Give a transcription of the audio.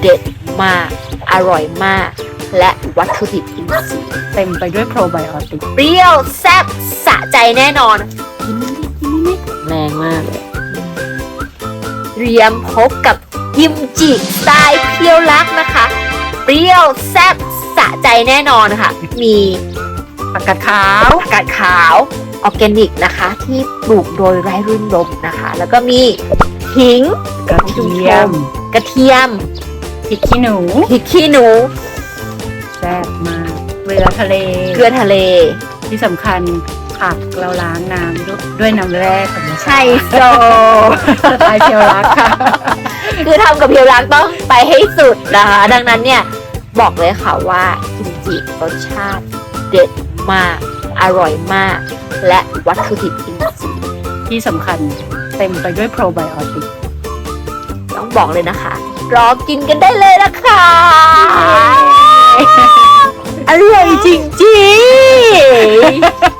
เด็ดมาก อร่อยมาก และวัตถุดิบอินทรีย์เต็มไปด้วยโปรไบโอติกเปรี้ยวแซ่บสะใจแน่นอนกินนิดกินนิดแรงมากเลยเตรียมพบกับกิมจิสไตล์เพียวลักนะคะ เปรี้ยวแซ่บสะใจแน่นอนค่ะ มีผักกาดขาวผักกาดขาวออร์แกนิกนะคะ ที่ปลูกโดยไร้รื่นรมนะคะ แล้วก็มี หิงกระเทียม กระเทียม พริกขี้หนูพริกขี้หนูแซ่บมากเกลือทะเลเกลือทะเล ที่สำคัญผักเราล้างน้ำด้วยด้วยน้ำแร่ของมันใช่โซสไตล์เพียวรักค่ะ คือทำกับเพียวรักต้องไปให้สุดนะคะ ดังนั้นเนี่ย บอกเลยค่ะว่ากิมจิรสชาติเด็ดมาก อร่อยมาก และวัตถุดิบอินทรีย์ที่สำคัญเต็มไปด้วยโปรไบโอติกต้อง บอกเลยนะคะ รอกินกันได้เลยนะคะอร่อยจริงๆ